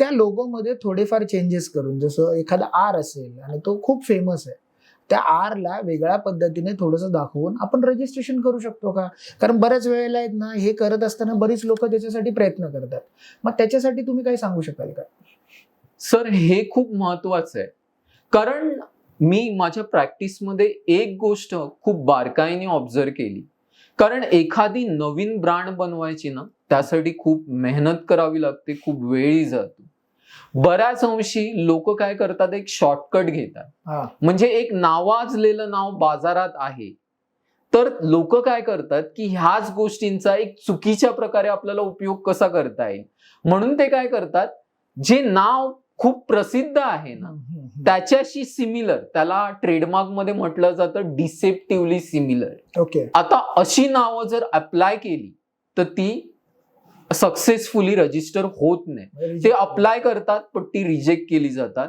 त्या लोगोमध्ये थोडेफार चेंजेस करून जसं एखादा आर असेल आणि तो खूप फेमस आहे त्या आर ला वेगळ्या पद्धतीने थोडंसं दाखवून आपण रजिस्ट्रेशन करू शकतो का? कारण बऱ्याच वेळेला आहेत ना हे करत असताना बरीच लोक त्याच्यासाठी प्रयत्न करतात. मग त्याच्यासाठी तुम्ही काय सांगू शकाल का? सर हे खूप महत्वाचं आहे. कारण मी माझ्या प्रॅक्टिसमध्ये एक गोष्ट खूप बारकाईने ऑब्झर्व केली. कारण एखादी नवीन ब्रँड बनवायची ना त्यासाठी खूप मेहनत करावी लागते खूप वेळी जातो. बऱ्याच अंशी लोक काय करतात एक शॉर्टकट घेतात. म्हणजे एक नावाजलेलं नाव बाजारात आहे. तर लोक काय करतात की ह्याच गोष्टींचा एक चुकीच्या प्रकारे आपल्याला उपयोग कसा करता येईल? म्हणून ते काय करतात जे नाव खूप प्रसिद्ध आहे ना त्याच्याशी सिमिलर त्याला ट्रेडमार्कमध्ये म्हटलं जातं डिसेप्टिव्हली सिमिलर ओके. आता अशी नावं जर अप्लाय केली तर ती सक्सेसफुली रजिस्टर होत नाही. ते अप्लाय करतात पण ती रिजेक्ट केली जातात.